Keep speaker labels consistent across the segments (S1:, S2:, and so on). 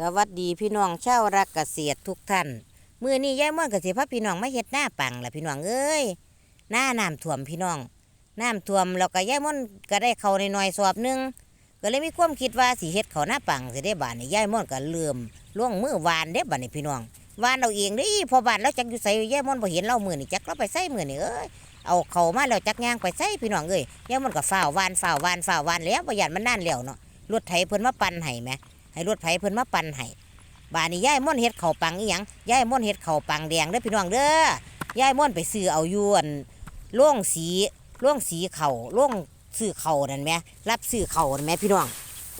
S1: สวัสดีพี่น้องชาวรักเกษตรทุกท่านมื้อนี้ยายม่วนเกษตรพาพี่น้องมาเฮ็ดหน้าปังล่ะพี่น้องเอ้ยหน้าน้ำท่วมพี่น้องน้ำท่วมแล้วก็ยายม่วนก็ได้เขาในหน่อยสอบหนึงก็เลยมีความคิดว่าสิเฮ็ดเขาหน้าปังสิได้บาดนี้ยายม่วนก็เริ่มล่วงมือวานเด้บัดนี้พี่น้องวานเอาเองเด้พอบานแล้วจักอยู่ไสยายม่วนบ่เห็นเรามื้อนี้จักเราไปใส่มื้อนี้เอ้ยเอาเขามาแล้วจักย่างไปใส่พี่น้องเอ้ยยายม่วนก็ฝ้าวานฝ้าวานฝ้าวานแล้วบ่ยันมันนานแล้วเนาะรถไถเพิ่นมาปั่นให้แหม ให้รถไถเพิ่นมาปั่นให้บานนี้ยายม่วนเฮ็ดเข้าปังอีหยังยายม่วนเฮ็ดเข้าปังแดงเด้อพี่น้องเด้อยายม่วนไปซื้อเอายู่อั่นล่งสีล่งสีเข่าล่งซื้อเข่านั่นแหมรับซื้อเข่านั่นแหมพี่น้อง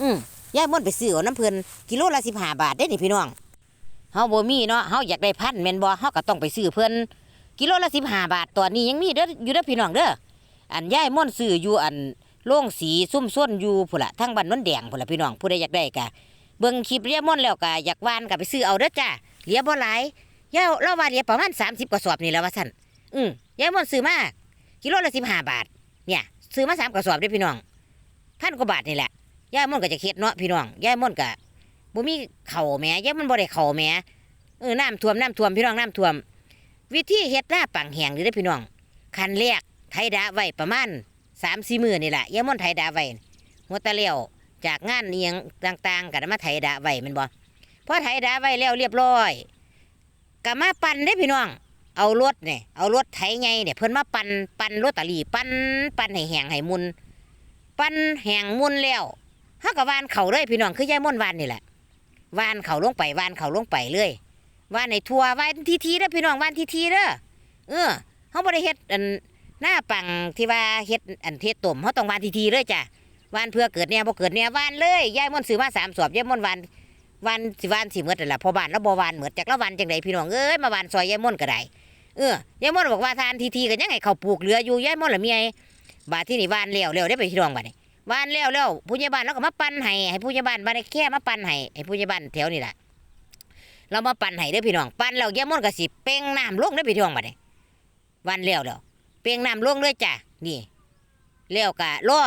S1: อืมยายม่วนไปซื้อเอาน้ำเพิ่นกิโลละสิบห้าบาทได้อนี่พี่น้องเฮาบ่มีเนาะเฮาอยากได้พันแม่นบ่เฮาก็ต้องไปซื้อเพิ่นกิโลละสิบห้าบาทตอนนี้ยังมีเด้ออยู่เด้อพี่น้องเด้ออันยายม่วนซื้ออยู่อันโล่งสีซุ่มส้นอยู่พุ่นละทั้งบ้านนนแดงพุ่นละพี่น้องผู้ใดอยากได้ก็ เบิ่งคลิปเรียมอนแล้วก็อยากวานก็ไปซื้อเอาเด้อจ้าเหลียบ่หลายยาเราว่าเหลียประมาณ30กระสอบนี่แล้วว่าซั่นอืมยายมอนซื้อมากิโลละ15บาท เนี่ย ซื้อมาสามกระสอบเด้อพี่น้องพันกว่าบาทนี่แหละยายมอนก็จะเฮ็ดเนาะพี่น้องยายมอนก็บ่มีเข้าแหม่ยายมอนบ่ได้เข้าแหมเออน้ำท่วมน้ำท่วมพี่น้องน้ำท่วม วิธีเฮ็ดหน้าปังแหงนี่เด้อพี่น้องขั้นแรกไถดาไว้ประมาณ3-4มื้อนี่แหละยายมอนไถดาไว้หัวตะเลี้ยว จากงานเอียงต่างๆก็มาไถดาไว้มันบ่พอไถดาไว้แล้วเรียบร้อยก็มาปั่นได้พี่น้อง เอารถเนี่ยเอารถไถไงเนี่ยเพิ่นมาปั่นปั่นรถตะลีปั่นปั่นให้แห้งให้มุนปั่นแห้งมุนแล้วเฮาก็วานเข่าเลยพี่น้องคือยายม่วนวานนี่แหละวานเข่าลงไปวานเข่าลงไปเลยวานในทัววานทีทีเด้อพี่น้องวานทีทีเด้อเออเฮาบ่ได้เฮ็ดอันหน้าปังที่ว่าเฮ็ดอันเทศต้มเฮาต้องวานทีทีเลยจ้ะ วานเพื่อเกิดเนี่ยบ่เกิดเนี่ยวานเลยยายม่วนซื้อมาสามสอบยายม่วนวานวานสิวานสิเมดนั่ละพอบานแล้วบ่วานเหมดจากละวานจังไดพี่น้องเอ้ยมาวานซอยยายม่วนก็ได้เออยายม่วนบอกว่าทานทีทีก็ยังไงเขาปลูกเหลืออยู่ยายม่วนละเมียบาที่นี่วานแล้วแล้วได้ไปพี่น้องบัดนี้วานแล้วแล้วผู้ใหญ่บ้านเราก็มาปั่นให้ให้ผู้ใหญ่บ้านบ้านแค่มาปั่นให้ให้ผู้ใหญ่บ้านแถวนี่แหละเรามาปั่นให้เด้อพี่น้องปั่นแล้วยายม่วนก็สิเป่งน้ำลงเด้พี่น้องบัดนี้วานแล้วแล้วเป่งน้ำลงเลยจ้ะนี่แล้วก็รอ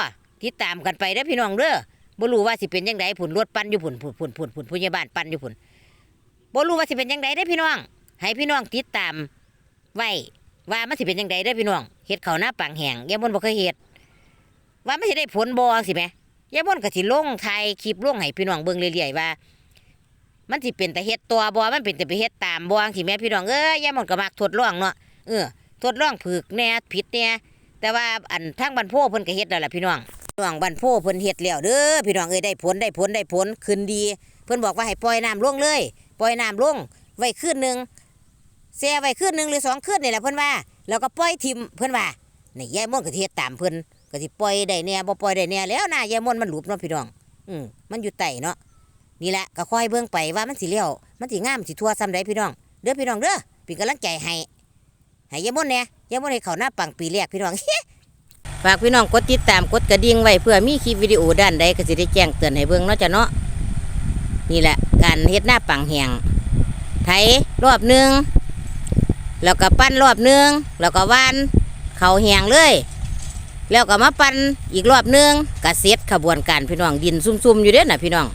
S1: ติดตามกันไปเด้อพี่น้องเด้อบ่รู้ว่าสิเป็นยังไงผุนรถปั่นอยู่ผุนผุนผุนผุนผุนผู้ใหญ่บ้านปั่นอยู่ผุนบ่รู้ว่าสิเป็นยังไงเด้อพี่น้อง ให้พี่น้องติดตามไว้ว่ามันสิเป็นยังไงเด้อพี่น้องเฮ็ดข้าวหน้าปังแห้งยายมนบ่เคยเฮ็ดว่ามันสิได้ผลบ่สิแหมยายมนก็สิลงถ่ายคลิปลงให้พี่น้องเบิ่งเรื่อยๆว่า มันสิเป็นแต่เฮ็ดตัวบ่มันเป็นแต่ไปเฮ็ดตามบ่สิแม่พี่น้องเอ้ยยายมนก็มักทดลองเนาะเออทดลองฝึกแน่ผิดแน่แต่ว่าอันทางบันโพเพิ่นก็เฮ็ดแล้วล่ะพี่น้อง น้องบันโพเพิ่นเฮ็ดแล้วเด้อพี่น้องเอ้ยได้ผลได้ผลได้ผลขึ้นดี เพิ่นบอกว่าให้ปล่อยน้ำลงเลย ปล่อยน้ำลงไว้คืนหนึงแช่ไว้คืนหนึงหรือสองคืนนี่แหละเพิ่นว่า แล้วก็ปล่อยทิมเพิ่นว่านี่ยายมนต์ก็เฮ็ดตามเพิ่นก็สิปล่อยได้แน่บ่ปล่อยได้แน่แล้วนะยายมนต์มันหลุบเนาะพี่น้องอืมมันอยู่ใต้เนาะนี่แหละก็คอยเบิ่งไปว่ามันสิเลี้ยวมันสิงามสิทั่วซ้ำใดพี่น้องเด้อพี่น้องเด้อเป็นกำลังใจให้ให้ยายมนต์แน่ยายมนต์ให้เขาหน้าปังปีแรกพี่น้อง ฝากพี่น้องกดติดตามกดกระดิ่งไว้เพื่อมีคลิปวิดีโอด้านใดก็จะได้แจ้งเตือนให้เบิ่งเนาะจ้ะเนาะนี่แหละ การเฮ็ดหน้าปังแหงไถรอบหนึงแล้วก็ปั้นรอบหนึงแล้วก็วานเขาแหงเลย แล้วก็มาปั้นอีกรอบหนึงก็เสร็จขบวนการพี่น้องดินซุ่มๆอยู่เด้อน่ะพี่น้อง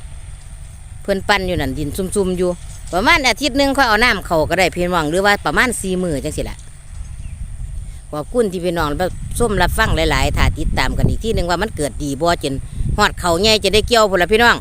S1: เพิ่อนปั้นอยู่นั่นดินซุ่มๆอยู่ ประมาณอาทิตย์หนึงค่อยเอาน้ำเขาก็ได้พี่น้องหรือว่าประมาณสี่มือจังสิล่ะ ขอบคุณที่พี่น้องรับส้มรับฟังหลายๆถ้าติดตามกันอีกที่หนึ่งว่ามันเกิดดีบ่จนหอดเขาใหญ่จะได้เกี่ยวพุ่นละพี่น้อง